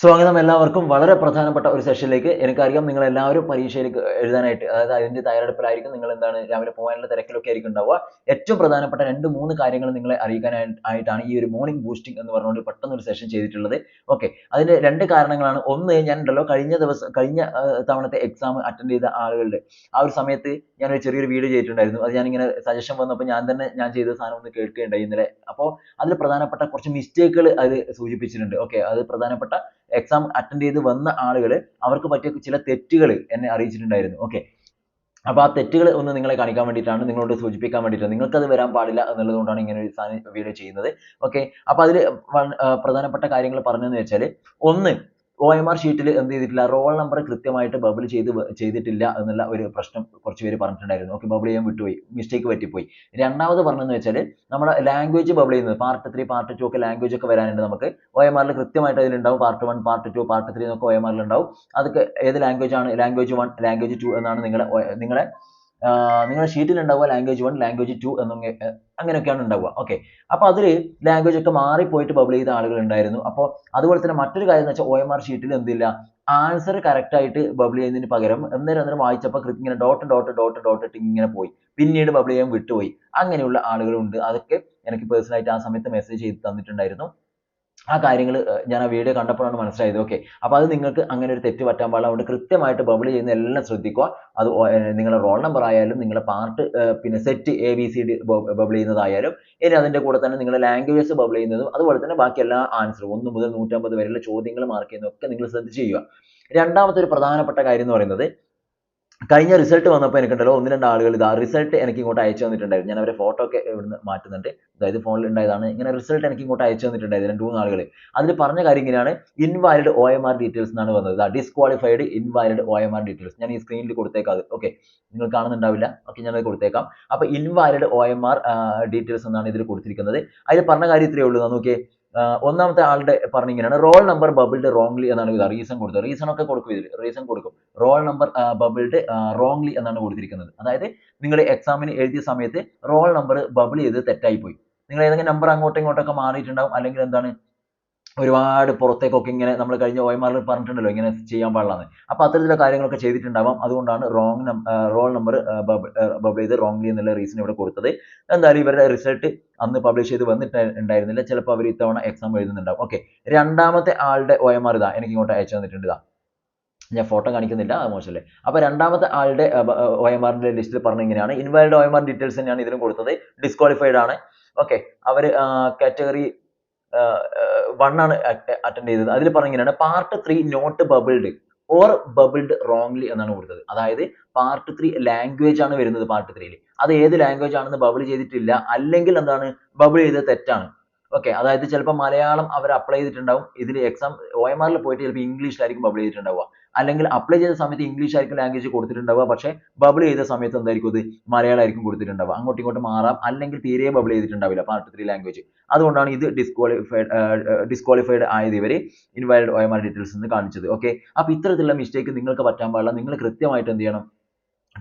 സ്വാഗതം എല്ലാവർക്കും. വളരെ പ്രധാനപ്പെട്ട ഒരു സെഷനിലേക്ക് എനിക്കറിയാം നിങ്ങൾ എല്ലാവരും പരീക്ഷയിലേക്ക് എഴുതാനായിട്ട് അതായത് അതിന്റെ തയ്യാറെടുപ്പിലായിരിക്കും നിങ്ങൾ എന്താണ് രാവിലെ പോകാനുള്ള തിരക്കിലൊക്കെ ആയിരിക്കും ഉണ്ടാവുക. ഏറ്റവും പ്രധാനപ്പെട്ട രണ്ട് മൂന്ന് കാര്യങ്ങൾ നിങ്ങളെ അറിയിക്കാനായി ആയിട്ടാണ് ഈ ഒരു മോർണിംഗ് ബൂസ്റ്റിംഗ് എന്ന് പറഞ്ഞുകൊണ്ട് പെട്ടെന്ന് ഒരു സെഷൻ ചെയ്തിട്ടുള്ളത്. ഓക്കെ അതിന്റെ രണ്ട് കാരണങ്ങളാണ്. ഒന്ന് ഞാൻ ഉണ്ടല്ലോ കഴിഞ്ഞ ദിവസം കഴിഞ്ഞ തവണത്തെ എക്സാം അറ്റൻഡ് ചെയ്ത ആളുകളുടെ ആ ഒരു സമയത്ത് ഞാൻ ഒരു ചെറിയൊരു വീഡിയോ ചെയ്തിട്ടുണ്ടായിരുന്നു. അത് ഞാനിങ്ങനെ സജഷൻ വന്നപ്പോൾ ഞാൻ തന്നെ ഞാൻ ചെയ്ത സാധനം ഒന്ന് കേൾക്കുകയുണ്ടായി ഇന്നലെ. അപ്പോൾ അതിൽ പ്രധാനപ്പെട്ട കുറച്ച് മിസ്റ്റേക്കുകൾ അത് സൂചിപ്പിച്ചിട്ടുണ്ട്. ഓക്കെ അത് പ്രധാനപ്പെട്ട എക്സാം അറ്റൻഡ് ചെയ്ത് വന്ന ആളുകൾ അവർക്ക് പറ്റിയ ചില തെറ്റുകൾ എന്നെ അറിയിച്ചിട്ടുണ്ടായിരുന്നു. ഓക്കെ അപ്പോൾ ആ തെറ്റുകൾ ഒന്ന് നിങ്ങളെ കാണിക്കാൻ വേണ്ടിയിട്ടാണ് നിങ്ങളോട് സൂചിപ്പിക്കാൻ വേണ്ടിയിട്ടാണ്. അത് വരാൻ പാടില്ല എന്നുള്ളത് കൊണ്ടാണ് ഇങ്ങനെ ഒരു സാധനം വീഡിയോ ചെയ്യുന്നത്. ഓക്കെ അപ്പോൾ അതിൽ പ്രധാനപ്പെട്ട കാര്യങ്ങൾ പറഞ്ഞതെന്ന് വെച്ചാൽ ഒന്ന് എം ആർ ഷീറ്റിൽ എന്ത് ചെയ്തിട്ടില്ല? റോൾ നമ്പർ കൃത്യമായിട്ട് ബബിൾ ചെയ്ത് ചെയ്തിട്ടില്ല എന്നുള്ള ഒരു പ്രശ്നം കുറച്ച് പേര് പറഞ്ഞിട്ടുണ്ടായിരുന്നു. ഓക്കെ ബബിൾ ചെയ്യാൻ വിട്ടുപോയി. മിസ്റ്റേക്ക് പറ്റിപ്പോയി. രണ്ടാമത് പറഞ്ഞതെന്ന് വെച്ചാൽ നമ്മുടെ ലാംഗ്വേജ് ബബിൾ ചെയ്യുന്നത്. പാർട്ട് ത്രീ പാർട്ട് ടു ഒക്കെ ലാംഗ്വേജ് ഒക്കെ വരാനുണ്ട് നമുക്ക്. OMR ആറിൽ കൃത്യമായിട്ട് അതിലുണ്ടാവും. Part one part two part three എന്നൊക്കെ OMR ആറിൽ ഉണ്ടാവും അതൊക്കെ ഏത് ലാംഗ്വേജ് ആണ്? ലാംഗ്വേജ് വൺ ലാംഗ്വേജ് ടു എന്നാണ് നിങ്ങളെ ആ, നിങ്ങളുടെ ഷീറ്റിൽ ഉണ്ടാവുക ലാംഗ്വേജ് വൺ ലാംഗ്വേജ് ടു എന്നൊക്കെ അങ്ങനെയൊക്കെയാണ് ഉണ്ടാവുക. ഓക്കെ അപ്പോൾ അതിൽ ലാംഗ്വേജ് ഒക്കെ മാറിപ്പോയിട്ട് ബബിൾ ചെയ്ത ആളുകൾ ഉണ്ടായിരുന്നു അപ്പോൾ അതുപോലെ തന്നെ മറ്റൊരു കാര്യം എന്ന് വെച്ചാൽ ഒ എം ആർ ഷീറ്റിൽ എന്തില്ല ആൻസർ കറക്റ്റ് ആയിട്ട് ബബിൾ ചെയ്യുന്നതിന് പകരം എന്നേരം അന്നേരം വായിച്ചപ്പോൾ ഇങ്ങനെ ഡോട്ട് ഡോട്ട് ഡോട്ട് ഡോട്ട് ഇട്ട് ഇങ്ങനെ പോയി. പിന്നീട് ബബിൾ ചെയ്യാൻ വിട്ടുപോയി. അങ്ങനെയുള്ള ആളുകളുണ്ട്. അതൊക്കെ എനിക്ക് പേഴ്സണലായിട്ട് ആ സമയത്ത് മെസ്സേജ് ചെയ്ത് തന്നിട്ടുണ്ടായിരുന്നു. ആ കാര്യങ്ങൾ ഞാൻ ആ വീഡിയോ കണ്ടപ്പോഴാണ് മനസ്സിലായത്. ഓക്കെ അപ്പോൾ അത് നിങ്ങൾക്ക് അങ്ങനെ ഒരു തെറ്റ് പറ്റാൻ പാടില്ല. അതുകൊണ്ട് കൃത്യമായിട്ട് ബബിൾ ചെയ്യുന്ന എല്ലാം ശ്രദ്ധിക്കുക. അത് നിങ്ങളുടെ റോൾ നമ്പർ ആയാലും നിങ്ങളുടെ പാർട്ട് പിന്നെ set A B C D bubble ചെയ്യുന്നതായാലും ഇനി അതിന്റെ കൂടെ തന്നെ നിങ്ങളുടെ ലാംഗ്വേജസ് ബബിൾ ചെയ്യുന്നതും അതുപോലെ തന്നെ ബാക്കി എല്ലാ ആൻസറും ഒന്ന് മുതൽ നൂറ്റമ്പത് വരെയുള്ള ചോദ്യങ്ങൾ മാർക്ക് ചെയ്യുന്നതൊക്കെ നിങ്ങൾ ശ്രദ്ധിച്ച് ചെയ്യുക. രണ്ടാമത്തെ ഒരു പ്രധാനപ്പെട്ട കാര്യം എന്ന് പറയുന്നത് കഴിഞ്ഞ റിസൾട്ട് വന്നപ്പോൾ എനിക്കുണ്ടല്ലോ ഒന്ന് രണ്ട് ആളുകൾ ഇതാ റിസൾട്ട് എനിക്ക് ഇങ്ങോട്ട് അയച്ചു തന്നിട്ടുണ്ടായിരുന്നു. ഞാൻ അവരെ ഫോട്ടോ ഒക്കെ ഇവിടുന്ന് മാറ്റുന്നുണ്ട്. അതായത് ഫോണിൽ ഉണ്ടായതാണ്. ഇങ്ങനെ റിസൾട്ട് എനിക്ക് ഇങ്ങോട്ട് അയച്ചു തന്നിട്ടുണ്ടായിരുന്നു രണ്ട് മൂന്ന് ആളുകൾ. അതിൽ പറഞ്ഞ കാര്യം ഇങ്ങനെയാണ്. Invalid O M R details എന്നാണ് വന്നത്. Disqualified invalid O M R details ഞാൻ ഈ സ്ക്രീനിൽ കൊടുത്തേക്കാം അത്. ഓക്കെ നിങ്ങൾ കാണുന്നുണ്ടാവില്ല. ഓക്കെ ഞാനത് കൊടുത്തേക്കാം. അപ്പോൾ invalid O M R details എന്നാണ് ഇതിൽ കൊടുത്തിരിക്കുന്നത്. അതിൽ പറഞ്ഞ കാര്യം ഇത്രയേ ഉള്ളൂ. നോക്കിയേ. ഒന്നാമത്തെ ആളുടെ പറഞ്ഞ ഇങ്ങനെയാണ്. റോൾ നമ്പർ ബബിൾഡ് റോങ്ലി എന്നാണ് ഇത് റീസൺ കൊടുത്തത്. റീസൺ ഒക്കെ കൊടുക്കും ഇതിൽ റീസൺ കൊടുക്കും. റോൾ നമ്പർ ബബിൾഡ് റോങ്ലി എന്നാണ് കൊടുത്തിരിക്കുന്നത്. അതായത് നിങ്ങൾ എക്സാമിന് എഴുതിയ സമയത്ത് റോൾ നമ്പർ ബബിൾ ചെയ്ത് തെറ്റായി പോയി നിങ്ങൾ ഏതെങ്കിലും നമ്പർ അങ്ങോട്ടും ഇങ്ങോട്ടൊക്കെ മാറിയിട്ടുണ്ടാവും. അല്ലെങ്കിൽ എന്താണ്? ഒരുപാട് പുറത്തേക്കൊക്കെ ഇങ്ങനെ നമ്മൾ കഴിഞ്ഞ ഓയമാറിൽ പറഞ്ഞിട്ടുണ്ടല്ലോ ഇങ്ങനെ ചെയ്യാൻ പാടില്ലാന്ന്. അപ്പൊ അത്തരത്തിലുള്ള കാര്യങ്ങളൊക്കെ ചെയ്തിട്ടുണ്ടാവാം. അതുകൊണ്ടാണ് റോങ് റോൾ നമ്പർ ബബിൾ ചെയ്ത് റോങ്ലി എന്നുള്ള റീസൺ ഇവിടെ കൊടുത്തത്. എന്തായാലും ഇവരുടെ റിസൾട്ട് അന്ന് പബ്ലിഷ് ചെയ്ത് വന്നിട്ട് ഉണ്ടായിരുന്നില്ല. ചിലപ്പോൾ അവർ ഇത്തവണ എക്സാം എഴുതുന്നുണ്ടാവും. ഓക്കെ രണ്ടാമത്തെ ആളുടെ OMR ഇതാ. എനിക്ക് ഇങ്ങോട്ട് അയച്ചു തന്നിട്ടുണ്ട് ഇതാ. ഞാൻ ഫോട്ടോ കാണിക്കുന്നില്ല. അത് മോശമല്ലേ? അപ്പോൾ രണ്ടാമത്തെ ആളുടെ ആറിന്റെ ലിസ്റ്റിൽ പറഞ്ഞ ഇങ്ങനെയാണ്. ഇൻവാലിഡ് OMR ഡീറ്റെയിൽസ് തന്നെയാണ് ഇതിലും കൊടുത്തത്. ഡിസ്ക്വാളിഫൈഡ് ആണ്. ഓക്കെ അവർ കാറ്റഗറി വൺ ആണ് അറ്റൻഡ് ചെയ്തത്. അതിൽ പറഞ്ഞ ഇങ്ങനെയാണ്. Part three not bubbled or bubbled wrongly എന്നാണ് കൊടുത്തത്. അതായത് പാർട്ട് ത്രീ ലാംഗ്വേജ് ആണ് വരുന്നത് പാർട്ട് ത്രീയിൽ അത് ഏത് ലാംഗ്വേജ് ആണെന്ന് ബബിൾ ചെയ്തിട്ടില്ല. അല്ലെങ്കിൽ എന്താണ്? ബബിൾ ചെയ്തത് തെറ്റാണ്. ഓക്കെ അതായത് ചിലപ്പോൾ മലയാളം അവർ അപ്ലൈ ചെയ്തിട്ടുണ്ടാവും. ഇതിൽ എക്സാം ഒ പോയിട്ട് ആറിൽ പോയിട്ട് ചിലപ്പോൾ ഇംഗ്ലീഷിലായിരിക്കും ബബിൾ ചെയ്തിട്ടുണ്ടാവുക. അല്ലെങ്കിൽ അപ്ലൈ ചെയ്ത സമയത്ത് ഇംഗ്ലീഷ് ആയിരിക്കും ലാംഗ്വേജ് കൊടുത്തിട്ടുണ്ടാവുക. പക്ഷേ ബബിൾ ചെയ്ത സമയത്ത് എന്തായിരിക്കും അത്? മലയാളം ആയിരിക്കും കൊടുത്തിട്ടുണ്ടാവുക. അങ്ങോട്ടും ഇങ്ങോട്ടും മാറാം. അല്ലെങ്കിൽ തീരെ ബബിൾ ചെയ്തിട്ടുണ്ടാവില്ല. പാർട്ട് ത്രീ ലാംഗ്വേജ് അതുകൊണ്ടാണ് ഇത് ഡിസ്ക്വാളിഫൈഡ് ഡിസ്ക്വാളിഫൈഡ് ആയത് ഇവർ invalid O M R details എന്ന് കാണിച്ചത്. ഓക്കെ അപ്പോൾ ഇത്തരത്തിലുള്ള മിസ്റ്റേക്ക് നിങ്ങൾക്ക് പറ്റാൻ പാടില്ല. നിങ്ങൾ കൃത്യമായിട്ട് എന്ത് ചെയ്യണം?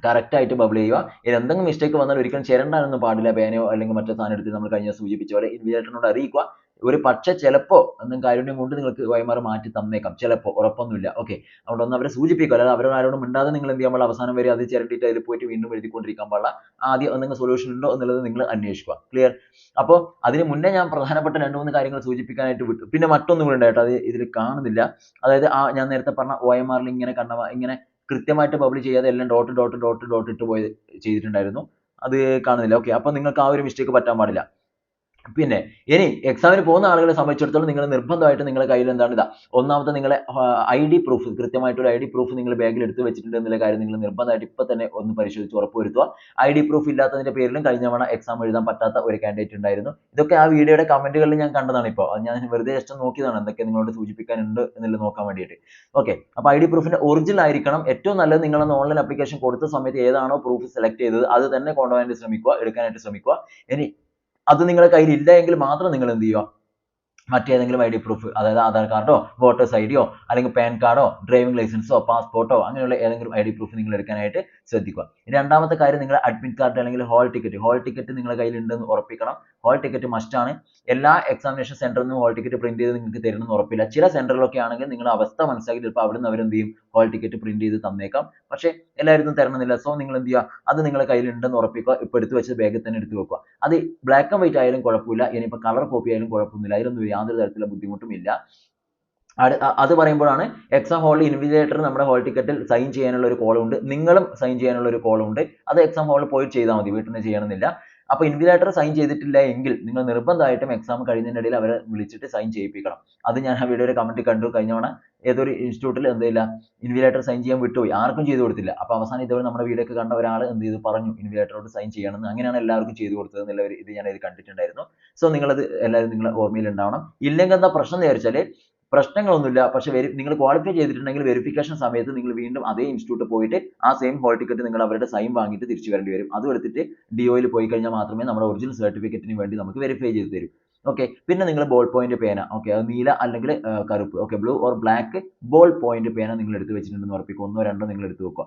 കറക്റ്റ് ആയിട്ട് ബബിൾ ചെയ്യുക. ഇനി എന്തെങ്കിലും മിസ്റ്റേക്ക് വന്നാൽ ഒരിക്കലും ചിരണ്ടാനൊന്നും പാടില്ല. പേനയോ അല്ലെങ്കിൽ മറ്റേ സാധനം എടുത്ത് നമ്മൾ കഴിഞ്ഞ ദിവസം സൂചിപ്പിച്ച പോലെ ഇൻവിജിലേറ്ററിനോട് അറിയിക്കുക. ഒരു പക്ഷെ ചിലപ്പോ എന്തെങ്കിലും കാരുണ്യം കൊണ്ട് നിങ്ങൾക്ക് വൈമാറി മാറ്റി തന്നേക്കാം. ചിലപ്പോ ഉറപ്പൊന്നുമില്ല. ഓക്കെ അതുകൊണ്ട് ഒന്ന് അവരെ സൂചിപ്പിക്കുക. അല്ലാതെ അവരോട് ആരോടും മിണ്ടാതെ നിങ്ങൾ എന്ത് ചെയ്യാൻ പാടില്ല. അവസാനം വരെ അത് ചിരണ്ടിയിട്ട് അതിൽ പോയിട്ട് വീണ്ടും എഴുതിക്കൊണ്ടിരിക്കാൻ പാടില്ല. ആദ്യം എന്തെങ്കിലും സൊല്യൂഷൻ ഉണ്ടോ എന്നുള്ളത് നിങ്ങൾ അന്വേഷിക്കുക. ക്ലിയർ അപ്പോൾ അതിനു മുന്നേ ഞാൻ പ്രധാനപ്പെട്ട രണ്ട് മൂന്ന് കാര്യങ്ങൾ സൂചിപ്പിക്കാനായിട്ട് വിട്ടു. പിന്നെ മറ്റൊന്നും കൂടെ ഉണ്ടായിട്ട് അത് ഇതിൽ കാണുന്നില്ല. അതായത് ആ ഞാൻ നേരത്തെ പറഞ്ഞ എം ആറിൽ ഇങ്ങനെ കണ്ട ഇങ്ങനെ കൃത്യമായിട്ട് പബ്ലിഷ് ചെയ്യാതെ എല്ലാം ഡോട്ട് ഡോട്ട് ഡോട്ട് ഡോട്ട് ഇട്ട് പോയത് ചെയ്തിട്ടുണ്ടായിരുന്നു. അത് കാണുന്നില്ല. ഓക്കെ അപ്പോൾ നിങ്ങൾക്ക് ആ ഒരു മിസ്റ്റേക്ക് പറ്റാൻ പാടില്ല. പിന്നെ ഇനി എക്സാമിന് പോകുന്ന ആളുകളെ സംബന്ധിച്ചിടത്തോളം നിങ്ങൾ നിർബന്ധമായിട്ട് നിങ്ങളുടെ കയ്യിൽ എന്താണ് ഇതാ ഒന്നാമത്തെ നിങ്ങളെ പ്രൂഫ് കൃത്യമായിട്ടൊരു ഐ ഡി പ്രൂഫ് നിങ്ങൾ ബാഗിൽ എടുത്ത് വെച്ചിട്ടുണ്ട് എന്നുള്ള കാര്യം നിങ്ങൾ നിർബന്ധമായിട്ട് ഇപ്പോ തന്നെ ഒന്ന് പരിശോധിച്ച് ഉറപ്പുവരുത്തുക. ഡി പ്രൂഫ് ഇല്ലാത്തതിന്റെ പേരിലും കഴിഞ്ഞ തവണ എക്സാം എഴുതാൻ പറ്റാത്ത ഒരു കാൻഡിഡേറ്റ് ഉണ്ടായിരുന്നു. ഇതൊക്കെ ആ വീഡിയോയുടെ കമന്റുകളിൽ ഞാൻ കണ്ടതാണ് ഇപ്പോ. ഞാൻ വെറുതെ ജസ്റ്റ് നോക്കിയതാണ് എന്തൊക്കെ നിങ്ങളോട് സൂചിപ്പിക്കാനുണ്ട് എന്നുള്ളത് നോക്കാൻ വേണ്ടിയിട്ട്. ഓക്കെ അപ്പോൾ ഐ ഡി പ്രൂഫിന്റെ ഒറിജിനൽ ആയിരിക്കണം. ഏറ്റവും നല്ലത് നിങ്ങളൊന്ന് ഓൺലൈൻ അപ്ലിക്കേഷൻ കൊടുത്ത സമയത്ത് ഏതാണോ പ്രൂഫ് സെലക്ട് ചെയ്തത് അത് തന്നെ കൊണ്ടുപോകാനായിട്ട് ശ്രമിക്കുക എടുക്കാനായിട്ട് ശ്രമിക്കുക. ഇനി അത് നിങ്ങളുടെ കയ്യിൽ ഇല്ല എങ്കിൽ മാത്രം നിങ്ങൾ എന്ത് ചെയ്യുക? മറ്റേതെങ്കിലും ഐ ഡി പ്രൂഫ് അതായത് ആധാർ കാർഡോ വോട്ടേഴ്സ് ഐ ഡിയോ അല്ലെങ്കിൽ പാൻ കാർഡോ ഡ്രൈവിംഗ് ലൈസൻസോ പാസ്പോർട്ടോ അങ്ങനെയുള്ള ഏതെങ്കിലും ഐ ഡി പ്രൂഫ് നിങ്ങൾ എടുക്കാനായിട്ട് ശ്രദ്ധിക്കുക. രണ്ടാമത്തെ കാര്യം നിങ്ങൾ അഡ്മിറ്റ് കാർഡ് അല്ലെങ്കിൽ ഹോൾ ടിക്കറ്റ് ഹോൾ ടിക്കറ്റ് നിങ്ങളുടെ കയ്യിലുണ്ടെന്ന് ഉറപ്പിക്കണം. ഹോൾ ടിക്കറ്റ് മസ്റ്റ് ആണ്. എല്ലാ എക്സാമിനേഷൻ സെന്ററിൽ നിന്നും ഹോൾ ടിക്കറ്റ് പ്രിന്റ് ചെയ്ത് നിങ്ങൾക്ക് തരുമെന്ന് ഉറപ്പില്ല. ചില സെന്ററിലൊക്കെ ആണെങ്കിൽ നിങ്ങൾ അവസ്ഥ മനസ്സിലാക്കി ചിലപ്പോൾ അവിടെ നിന്ന് അവരെന്ത് ചെയ്യും? ഹോൾ ടിക്കറ്റ് പ്രിന്റ് ചെയ്ത് തന്നേക്കാം. പക്ഷേ എല്ലാവരും തരണമെന്നില്ല. സോ നിങ്ങൾ എന്ത് ചെയ്യുക? അത് നിങ്ങളുടെ കയ്യിലുണ്ടെന്ന് ഉറപ്പിക്കുക. ഇപ്പോൾ എടുത്ത് വെച്ച് ബാഗിൽ തന്നെ എടുത്ത് വെക്കുക. അത് ബ്ലാക്ക് ആൻഡ് വൈറ്റ് ആയാലും കുഴപ്പമില്ല. ഇനിയിപ്പോൾ കളർ കോപ്പി ആയാലും കുഴപ്പമൊന്നുമില്ല. അതിലൊന്നും യാതൊരു തരത്തിലുള്ള ബുദ്ധിമുട്ടും ഇല്ല. അത് പറയുമ്പോഴാണ് എക്സാം ഹാളിൽ ഇൻവിജിലേറ്റർ നമ്മുടെ ഹോൾ ടിക്കറ്റിൽ സൈൻ ചെയ്യാനുള്ള ഒരു കോളം ഉണ്ട്. നിങ്ങളും സൈൻ ചെയ്യാനുള്ള ഒരു കോളം ഉണ്ട്. അത് എക്സാം ഹാളിൽ പോയി ചെയ്താൽ മതി. വീട്ടിൽ നിന്ന് ചെയ്യണമെന്നില്ല. അപ്പോൾ ഇൻവിലേറ്റർ സൈൻ ചെയ്തിട്ടില്ല എങ്കിൽ നിങ്ങൾ നിർബന്ധമായിട്ടും എക്സാം കഴിയുന്നതിന്റെ ഇടയിൽ അവരെ വിളിച്ചിട്ട് സൈൻ ചെയ്യിപ്പിക്കണം. അത് ഞാൻ ആ വീഡിയോയുടെ ൽ കണ്ടു. കഴിഞ്ഞ തവണ ഏതൊരു ഇൻസ്റ്റിറ്റ്യൂട്ടിൽ എന്ത് ചെയ്തില്ല invigilator സൈൻ ചെയ്യാൻ വിട്ടുപോയി. ആർക്കും ചെയ്തു കൊടുത്തില്ല. അപ്പോൾ അവസാനം ഇതുവരെ നമ്മുടെ video ഒക്കെ കണ്ട ഒരാൾ എന്ത് ചെയ്തു? പറഞ്ഞു ഇൻവിലേറ്ററോട് സൈൻ ചെയ്യണമെന്ന് അങ്ങനെയാണ് എല്ലാവർക്കും ചെയ്തു കൊടുത്തത് എന്നുള്ള ഒരു ഇത് ഞാൻ ഇത് കണ്ടിട്ടുണ്ടായിരുന്നു. സോ നിങ്ങളത് എല്ലാവരും നിങ്ങളുടെ ഓർമ്മയിൽ ഉണ്ടാവണം. ഇല്ലെങ്കിൽ എന്താ പ്രശ്നം എന്ന് വിചാരിച്ചാൽ പ്രശ്നങ്ങളൊന്നുമില്ല. പക്ഷെ വെരി നിങ്ങൾ ക്വാളിഫൈ ചെയ്തിട്ടുണ്ടെങ്കിൽ വെരിഫിക്കേഷൻ സമയത്ത് നിങ്ങൾ വീണ്ടും അതേ ഇൻസ്റ്റിറ്റ്യൂട്ട് പോയിട്ട് ആ സെയിം ഹോൾ ടിക്കറ്റ് നിങ്ങൾ അവരുടെ സൈൻ വാങ്ങിയിട്ട് തിരിച്ചു വരേണ്ടി വരും. അതും എടുത്തിട്ട് ഡിഒയിൽ പോയി കഴിഞ്ഞാൽ മാത്രമേ നമ്മുടെ ഒറിജിനൽ സർട്ടിഫിക്കറ്റിന് വേണ്ടി നമുക്ക് വെരിഫൈ ചെയ്ത് തരൂ. ഓക്കെ പിന്നെ നിങ്ങൾ ബോൾ പോയിന്റ് പേന. ഓക്കെ അത് നീല അല്ലെങ്കിൽ കറുപ്പ്. Okay blue or black ball point പേന നിങ്ങൾ എടുത്ത് വെച്ചിട്ടുണ്ടെന്ന് ഉറപ്പിക്കുക. ഒന്നോ രണ്ടോ നിങ്ങൾ എടുത്ത് വെക്കുക.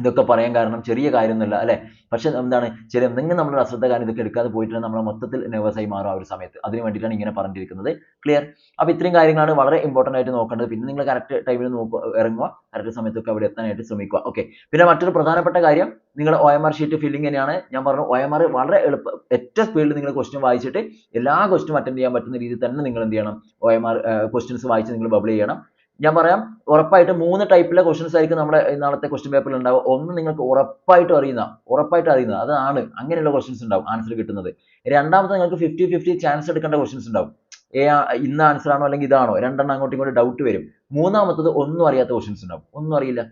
ഇതൊക്കെ പറയാൻ കാരണം ചെറിയ കാര്യമൊന്നുമല്ല അല്ലേ? പക്ഷെ എന്താണ് ചില എന്തെങ്കിലും നമ്മൾ അശ്രദ്ധ കാരണം ഇതൊക്കെ എടുക്കാതെ പോയിട്ടുണ്ടെങ്കിൽ നമ്മൾ മൊത്തത്തിൽ nervous ആയി മാറും ആ ഒരു സമയത്ത്. അതിന് വേണ്ടിയിട്ടാണ് ഇങ്ങനെ പറഞ്ഞിരിക്കുന്നത്. ക്ലിയർ അപ്പോൾ ഇത്രയും കാര്യങ്ങളാണ് വളരെ ഇമ്പോർട്ടന്റ് ആയിട്ട് നോക്കേണ്ടത്. പിന്നെ നിങ്ങൾ കറക്റ്റ് ടൈമിൽ നോക്കുക ഇറങ്ങുക കറക്റ്റ് സമയത്തൊക്കെ അവിടെ എത്താനായിട്ട് ശ്രമിക്കുക. ഓക്കെ പിന്നെ മറ്റൊരു പ്രധാനപ്പെട്ട കാര്യം നിങ്ങൾ O M R sheet filling തന്നെയാണ്. ഞാൻ പറഞ്ഞു ഒ എം ആർ വളരെ എളുപ്പം ഏറ്റവും സ്പീഡിൽ നിങ്ങൾ ക്വസ്റ്റ്യൻ വായിച്ചിട്ട് എല്ലാ ക്വസ്റ്റ്യനും അറ്റൻഡ് ചെയ്യാൻ പറ്റുന്ന രീതിയിൽ തന്നെ നിങ്ങൾ എന്ത് ചെയ്യണം? ഒ എം ആർ ക്വസ്റ്റ്യൻസ് വായിച്ച് നിങ്ങൾ ബബിൾ ചെയ്യണം. ഞാൻ പറയാം ഉറപ്പായിട്ട് മൂന്ന് ടൈപ്പിലെ ക്വസ്റ്റ്യൻസ് ആയിരിക്കും നമ്മുടെ നാളത്തെ ക്വസ്റ്റ്യൻ പേപ്പറിൽ ഉണ്ടാവുക. ഒന്ന് നിങ്ങൾക്ക് ഉറപ്പായിട്ട് അറിയുന്ന ഉറപ്പായിട്ട് അറിയുന്ന അതാണ് അങ്ങനെയുള്ള ക്വസ്റ്റ്യൻസ് ഉണ്ടാവും ആൻസർ കിട്ടുന്നത്. രണ്ടാമത്തെ നിങ്ങൾക്ക് ഫിഫ്റ്റി ഫിഫ്റ്റി ചാൻസ് എടുക്കേണ്ട ക്വസ്റ്റ്യൻസ് ഉണ്ടാവും. ഏ ഇന്ന ആൻസർ ആണോ അല്ലെങ്കിൽ ഇതാണോ? രണ്ടെണ്ണം അങ്ങോട്ടും ഇങ്ങോട്ട് ഡൗട്ട് വരും. മൂന്നാമത്തത് ഒന്നും അറിയാത്ത ക്വസ്റ്റ്യൻസ് ഉണ്ടാവും. ഒന്നും അറിയില്ല.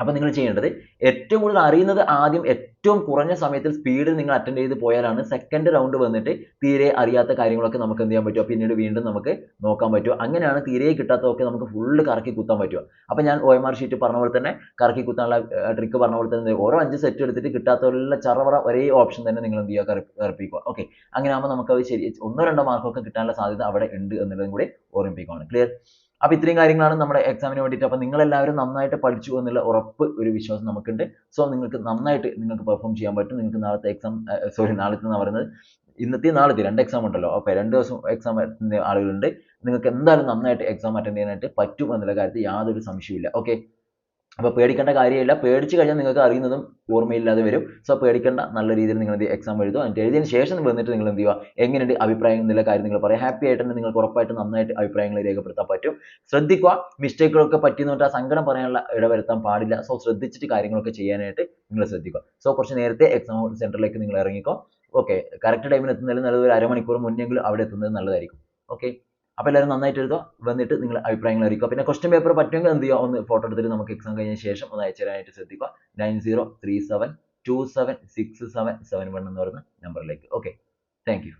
അപ്പൊ നിങ്ങൾ ചെയ്യേണ്ടത് ഏറ്റവും കൂടുതൽ അറിയുന്നത് ആദ്യം ഏറ്റവും കുറഞ്ഞ സമയത്തിൽ സ്പീഡിൽ നിങ്ങൾ അറ്റൻഡ് ചെയ്ത് പോയാലാണ് സെക്കൻഡ് റൗണ്ട് വന്നിട്ട് തീരെ അറിയാത്ത കാര്യങ്ങളൊക്കെ നമുക്ക് എന്ത് ചെയ്യാൻ പറ്റുക? പിന്നീട് വീണ്ടും നമുക്ക് നോക്കാൻ പറ്റുക. അങ്ങനെയാണ് തീരെ കിട്ടാത്തതൊക്കെ നമുക്ക് ഫുള്ള് കറക്കി കുത്താൻ പറ്റുക. അപ്പോൾ ഞാൻ ഒ എം ആർ ഷീറ്റ് പറഞ്ഞ പോലെ തന്നെ കറക്കി കുത്താനുള്ള ട്രിക്ക് പറഞ്ഞ പോലെ തന്നെ ഓരോ അഞ്ച് സെറ്റ് എടുത്തിട്ട് കിട്ടാത്തവരുള്ള ചറവറ ഒരേ ഓപ്ഷൻ തന്നെ നിങ്ങൾ എന്ത് ചെയ്യുക? കറ- കറപ്പിക്കുക. ഓക്കെ അങ്ങനെ ആകുമ്പോൾ നമുക്ക് അത് ശരി ഒന്നോ രണ്ടോ മാർക്കൊക്കെ കിട്ടാനുള്ള സാധ്യത അവിടെ ഉണ്ട് എന്നുള്ളതും കൂടി ഓർമ്മിപ്പിക്കുകയാണ് ക്ലിയർ അപ്പോൾ ഇത്രയും കാര്യങ്ങളാണ് നമ്മുടെ എക്സാമിന് വേണ്ടിയിട്ട്. അപ്പോൾ നിങ്ങളെല്ലാവരും നന്നായിട്ട് പഠിച്ചു എന്നുള്ള ഉറപ്പ് ഒരു വിശ്വാസം നമുക്കുണ്ട്. സോ നിങ്ങൾക്ക് നന്നായിട്ട് നിങ്ങൾക്ക് പെർഫോം ചെയ്യാൻ പറ്റും. നിങ്ങൾക്ക് നാളത്തെ എക്സാം സോറി നാളത്തെ എന്ന് പറയുന്നത്? ഇന്നത്തെ നാളത്തെ രണ്ട് എക്സാം ഉണ്ടല്ലോ. അപ്പോൾ രണ്ട് ദിവസം എക്സാം അറ്റൻഡ് ആളുകളുണ്ട്. നിങ്ങൾക്ക് എന്തായാലും നന്നായിട്ട് എക്സാം അറ്റൻഡ് ചെയ്യാനായിട്ട് പറ്റും എന്നുള്ള കാര്യത്തിൽ യാതൊരു സംശയവുമില്ല. ഓക്കെ അപ്പോൾ പേടിക്കേണ്ട കാര്യമില്ല. പേടിച്ച് കഴിഞ്ഞാൽ നിങ്ങൾക്ക് അറിയുന്നതും ഓർമ്മയില്ലാതെ വരും. സോ പേടിക്കേണ്ട നല്ല രീതിയിൽ നിങ്ങൾ എന്ത് എക്സാം എഴുതുക. എന്നിട്ട് എഴുതിയതിന് ശേഷം വന്നിട്ട് നിങ്ങൾ എന്ത് ചെയ്യുക? എങ്ങനെയുണ്ട് അഭിപ്രായം എന്നുള്ള കാര്യം നിങ്ങൾ പറയാം. ഹാപ്പി ആയിട്ട് തന്നെ നിങ്ങൾക്ക് ഉറപ്പായിട്ട് നന്നായിട്ട് അഭിപ്രായങ്ങൾ രേഖപ്പെടുത്താൻ പറ്റും. ശ്രദ്ധിക്കുക. മിസ്റ്റേക്കുകളൊക്കെ പറ്റിയെന്ന് പറഞ്ഞാൽ സങ്കടം പറയാനുള്ള ഇടവരുത്താൻ പാടില്ല. സോ ശ്രദ്ധിച്ചിട്ട് കാര്യങ്ങളൊക്കെ ചെയ്യാനായിട്ട് നിങ്ങൾ ശ്രദ്ധിക്കുക. സോ കുറച്ച് നേരത്തെ എക്സാം സെന്ററിലേക്ക് നിങ്ങൾ ഇറങ്ങിക്കോ. ഓക്കെ കറക്റ്റ് ടൈമിന് എത്തുന്നതിൽ നല്ലത് ഒരു അരമണിക്കൂർ മുന്നെങ്കിലും അവിടെ എത്തുന്നത് നല്ലതായിരിക്കും. ഓക്കെ അപ്പോൾ എല്ലാവരും നന്നായിട്ട് എഴുതുക. വന്നിട്ട് നിങ്ങൾ അഭിപ്രായങ്ങൾ അറിയിക്കുക. പിന്നെ ക്വസ്റ്റ്യൻ പേപ്പർ പറ്റുമെങ്കിൽ എന്ത് ചെയ്യുക ഒന്ന് ഫോട്ടോ എടുത്തിട്ട് നമുക്ക് എക്സാം കഴിഞ്ഞ ശേഷം ഒന്ന് അയച്ചു തരാനായിട്ട് ശ്രദ്ധിക്കുക. Nine zero three seven two seven six seven seven one എന്ന് പറയുന്ന നമ്പറിലേക്ക് ഓക്കെ താങ്ക് യു